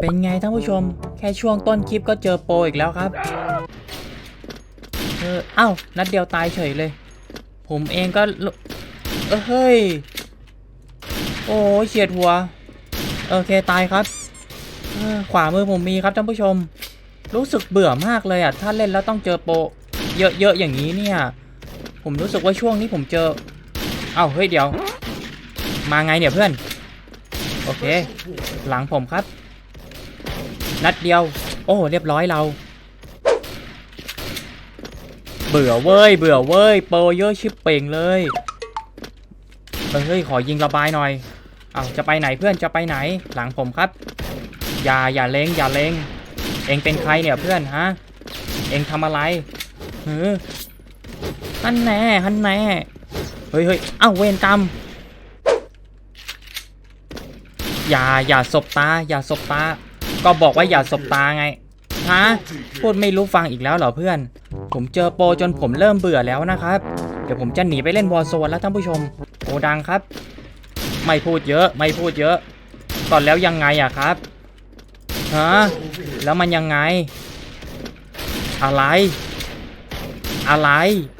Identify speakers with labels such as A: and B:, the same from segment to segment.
A: เป็นไงท่านผู้ชม แค่ช่วงต้นคลิปก็เจอโปรอีกแล้วครับเออเอ้านัดเดียวตายเฉยเลย ผมเองก็เออเฮ้ย โอ้เฉียดหัว โอเคตายครับขวามือผมมีครับท่านผู้ชม รู้สึกเบื่อมากเลยอะ ถ้าเล่นแล้วต้องเจอโป เยอะๆอย่างนี้เนี่ย ผมรู้สึกว่าช่วงนี้ผมเจอ เอ้าเฮ้ยเดี๋ยว มาไงเนี่ยเพื่อน โอเค หลังผมครับ นัดเดียว โอ้ เรียบร้อยเรา เบื่อเว้ย เบื่อเว้ยโปรเยอะชิบเป่งเลย เฮ้ย ขอยิงระบายหน่อย เอาจะไปไหนเพื่อน จะไปไหน หลังผมครับ อย่า อย่าเล็งอย่าเล็งเองเป็นใครเนี่ยเพื่อนฮะ เองทำอะไรเออฮันแน่ฮันแน่ เฮ้ยเฮ้ยเอ้าเวรกรรมอย่า อย่าสบตา อย่าสบตา ก็บอกว่าอย่าสบตาไง ฮะ พูดไม่รู้ฟังอีกแล้วเหรอเพื่อน ผมเจอโปรจนผมเริ่มเบื่อแล้วนะครับ เดี๋ยวผมจะหนีไปเล่นวอร์โซนแล้วท่านผู้ชมโอดังครับ ไม่พูดเยอะ ไม่พูดเยอะ ตอนแล้วยังไงอะครับ ฮะ แล้วมันยังไง อะไร อะไร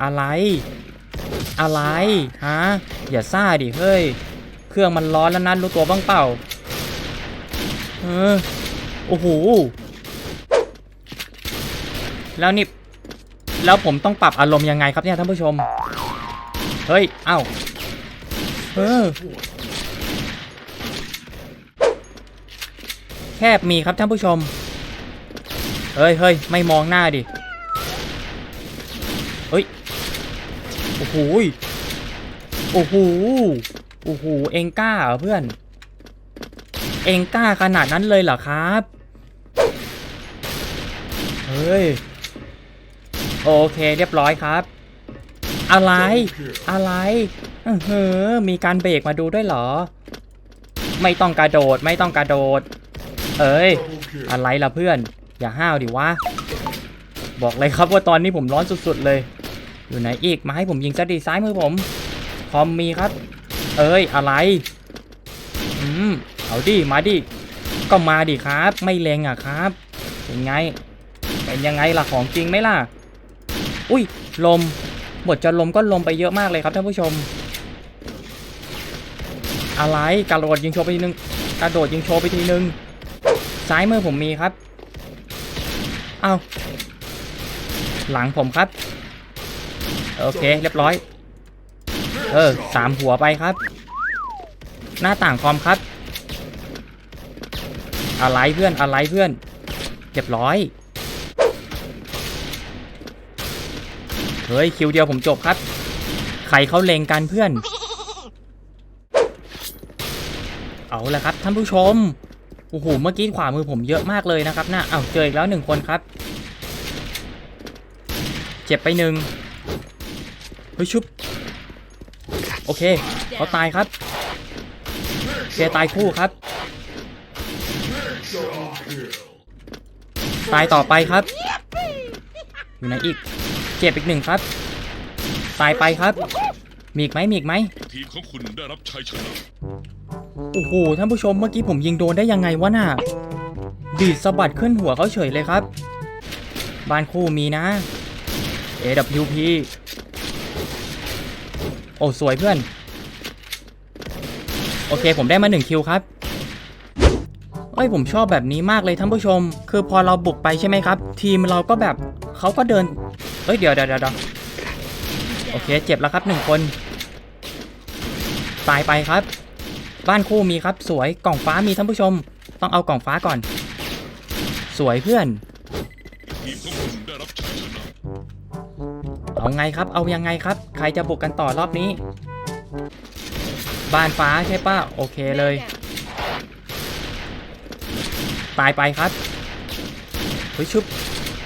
A: อะไร อะไร ฮะ อย่าซ่าดิเฮ้ย เครื่องมันร้อนแล้วนั้นรู้ตัวบ้างเปล่า เออ โอ้โห แล้วนี่ แล้วผมต้องปรับอารมณ์ยังไงครับเนี่ยท่านผู้ชม เฮ้ย เอ้า เออ แคบมีครับท่านผู้ชม เฮ้ยเฮ้ยไม่มองหน้าดิ เฮ้ย โอ้โห โอ้โห โอ้โห เองกล้าเหรอเพื่อนเองกล้าขนาดนั้นเลยเหรอครับ เฮ้ย โอเคเรียบร้อยครับ อะไร อะไรเออเฮ้อมีการเบรกมาดูด้วยเหรอ ไม่ต้องกระโดดไม่ต้องกระโดด เอ้ย อะไรล่ะเพื่อน อย่าห้าวดิวะ บอกเลยครับว่าตอนนี้ผมร้อนสุดๆเลย อยู่ไหนอีกมาให้ผมยิงซะดีซ้ายมือผม คอมมีครับ เอ้ยอะไร อืม เอาดิ มาดิ ก็มาดิครับ ไม่เลงอะครับ เป็นไง เป็นยังไงล่ะของจริงไหมล่ะ อุ้ยลม หมดจะลมก็ลมไปเยอะมากเลยครับท่านผู้ชม อะไรกระโดดยิงโชว์ไปทีนึงกระโดดยิงโชว์ไปทีนึงซ้ายมือผมมีครับเอาหลังผมครับ โอเคเรียบร้อย เออสามหัวไปครับ หน้าต่างคอมครับ อะไรเพื่อนอะไรเพื่อน เรียบร้อย เฮ้ย คิวเดียวผมจบครับใครเขาเลงกันเพื่อน เอาละครับท่านผู้ชม โอ้โห เมื่อกี้ขวามือผมเยอะมากเลยนะครับนะ่ะเอาเจออีกแล้วหนึ่งคนครับ เจ็บไปหนึ่งเฮ้ยชุบ โอเค เขาตายครับเคตายคู่ครับ ตายต่อไปครับ อยู่ไหนอีก เจ็บอีกหนึ่งครับ ตายไปครับ มีอีกไหมมีอีกไหม
B: ทีมของคุณได้รับชัยชนะ
A: โอ้โหท่านผู้ชมเมื่อกี้ผมยิงโดนได้ยังไงวะน่ะดีดสะบัดขึ้นหัวเขาเฉยเลยครับ บ้านคู่มีนะ AWP โอ้สวยเพื่อน โอเคผมได้มาหนึ่งคิวครับเอ้ยผมชอบแบบนี้มากเลยท่านผู้ชม คือพอเราบุกไปใช่ไหมครับ ทีมเราก็แบบเขาก็เดินเอ้ยเดี๋ยวเดี๋ยวเดี๋ยวโอเคเจ็บแล้วครับหนึ่งคน ตายไปครับ บ้านคู่มีครับสวยกล่องฟ้ามีท่านผู้ชม ต้องเอากล่องฟ้าก่อน สวยเพื่อนเอาไงครับ เอายังไงครับ ใครจะบุกกันต่อรอบนี้ บ้านฟ้าใช่ปะโอเคเลย ตายไปครับเฮ้ยชุบ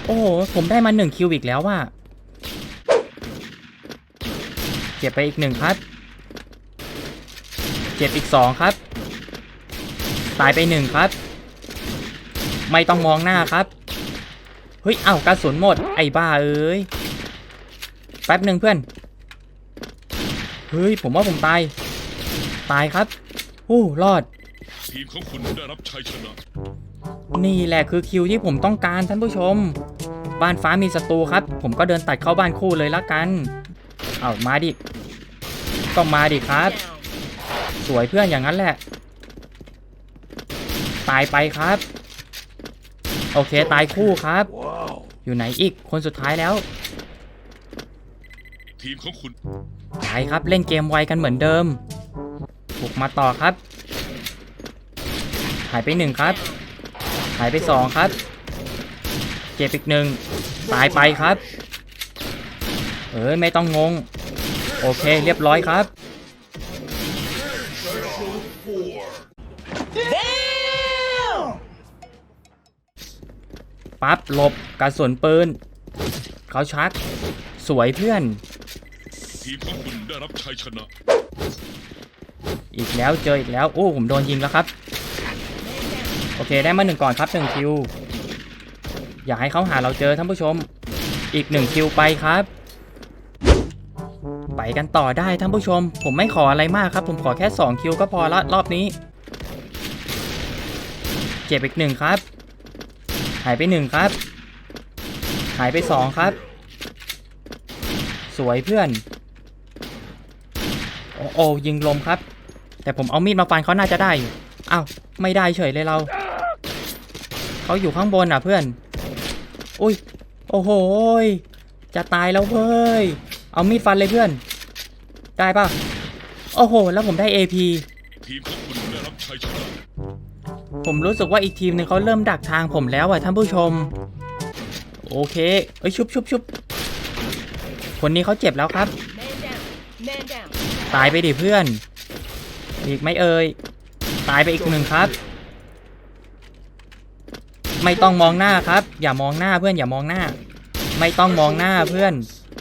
A: โอ้โห ผมได้มาหนึ่งคิวอีกแล้วว่ะเก็บไปอีกหนึ่งครับเจ็บอีกสองครับ ตายไปหนึ่งครับ ไม่ต้องมองหน้าครับ เฮ้ย เอ้ากระสุนหมด ไอ้บ้าเอ้ย แป๊บหนึ่งเพื่อน เฮ้ย ผมว่าผมตาย ตายครับอู้รอด
B: ทีมของคุณได้รับชัยชนะ
A: นี่แหละคือคิวที่ผมต้องการท่านผู้ชม บ้านฟ้ามีศัตรูครับ ผมก็เดินตัดเข้าบ้านคู่เลยละกัน เอามาดิ ก็มาดิครับ สวยเพื่อนอย่างนั้นแหละ ตายไปครับ โอเคตายคู่ครับ อยู่ไหนอีกคนสุดท้ายแล้ว
B: ทีมของคุณ
A: ไปครับเล่นเกมไวกันเหมือนเดิมบุกมาต่อครับหายไปหนึ่งครับ หายไปสองครับ เจ็บอีกหนึ่งตายไปครับ เอ้ยไม่ต้องงง โอเคเรียบร้อยครับปั๊บหลบกระสุนปืนเขาชัก สวยเพื่อน
B: ทีมของคุณได้รับชัยชนะ
A: อีกแล้วเจออีกแล้ว โอ้ผมโดนยิงแล้วครับ โอเคได้มาหนึ่งก่อนครับหนึ่งคิว อยากให้เขาหาเราเจอท่านผู้ชม อีกหนึ่งคิวไปครับ ไปกันต่อได้ท่านผู้ชม ผมไม่ขออะไรมากครับ ผมขอแค่2คิวก็พอละรอบนี้เจ็บอีกหนึ่งครับ หายไปหนึ่งครับ หายไปสองครับ สวยเพื่อนโอ้โอยิงลมครับ แต่ผมเอามีดมาฟันเขาน่าจะได้อ้าวไม่ได้เฉยเลยเรา เขาอยู่ข้างบนอะเพื่อน อุ้ย โอ้โหยจะตายแล้วเว้ย เอามีดฟันเลยเพื่อน ได้ปะโอ้โห แล้วผมได้ AP
B: ทีมของคุณได้รับชัยชนะ
A: ผมรู้สึกว่าอีกทีมหนึงเขาเริ่มดักทางผมแล้วอะท่านผู้ชม โอเค เอ้ยชุบชุบชุบคนนี้เขาเจ็บแล้วครับ
C: Man down. Man down.
A: ตายไปดิเพื่อน อีกไหม่เอ่ย ตายไปอีกหนึ่งครับ ไม่ต้องมองหน้าครับ อย่ามองหน้าเพื่อนอย่ามองหน้า ไม่ต้องมองหน้าเพื่อน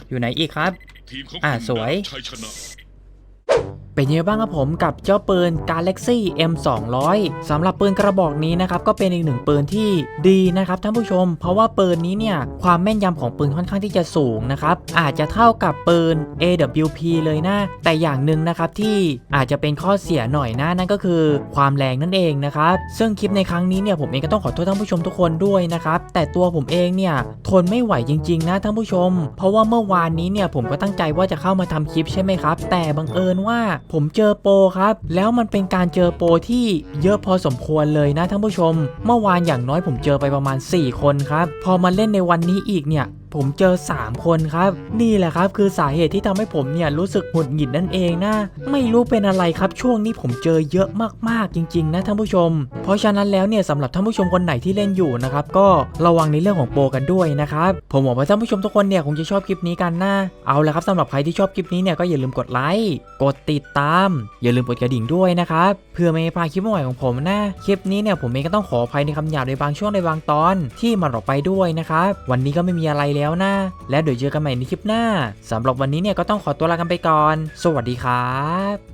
A: อยู่ไหนอีกครับ
B: ทีมของ
A: อะสวย
B: ได้ชัยชนะ
A: เป็นยังไงบ้างครับผมกับเจ้าปืน Galaxy M200 สำหรับปืนกระบอกนี้นะครับก็เป็นอีกหนึ่งปืนที่ดีนะครับท่านผู้ชม เพราะว่าปืนนี้เนี่ยความแม่นยำของปืนค่อนข้างที่จะสูงนะครับอาจจะเท่ากับปืน AWP เลยนะ แต่อย่างหนึ่งนะครับที่อาจจะเป็นข้อเสียหน่อยนะนั่นก็คือความแรงนั่นเองนะครับซึ่งคลิปในครั้งนี้เนี่ยผมเองก็ต้องขอโทษท่านผู้ชมทุกคนด้วยนะครับแต่ตัวผมเองเนี่ยทนไม่ไหวจริงๆนะท่านผู้ชม เพราะว่าเมื่อวานนี้เนี่ยผมก็ตั้งใจว่าจะเข้ามาทำคลิปใช่ไหมครับแต่บังเอิญว่าผมเจอโปรครับ แล้วมันเป็นการเจอโปรที่เยอะพอสมควรเลยนะท่านผู้ชม เมื่อวานอย่างน้อยผมเจอไปประมาณ 4 คนครับ พอมาเล่นในวันนี้อีกเนี่ย ผมเจอ 3 คนครับ นี่แหละครับคือสาเหตุที่ทำให้ผมเนี่ยรู้สึกหงุดหงิดนั่นเองนะไม่รู้เป็นอะไรครับช่วงนี้ผมเจอเยอะมากๆจริง ๆ นะท่านผู้ชม เพราะฉะนั้นแล้วเนี่ยสำหรับท่านผู้ชมคนไหนที่เล่นอยู่นะครับก็ระวังในเรื่องของโปรกันด้วยนะครับผมหวังว่าท่านผู้ชมทุกคนเนี่ยคงจะชอบคลิปนี้กันนะเอาละครับสำหรับใครที่ชอบคลิปนี้เนี่ยก็อย่าลืมกดไลค์กดติดตาม อย่าลืมกดกระดิ่งด้วยนะครับเพื่อไม่ให้พลาดคลิปใหม่ของผมนะคลิปนี้เนี่ยผมเองก็ต้องขออภัยในคำหยาบในบางช่วงในบางตอนที่มันออกไปด้วยนะครับวันนี้ก็ไม่มีอะไรแล้วแล้วนะ และเดี๋ยวเจอกันใหม่ในคลิปหน้าสำหรับวันนี้เนี่ยก็ต้องขอตัวลากันไปก่อน สวัสดีครับ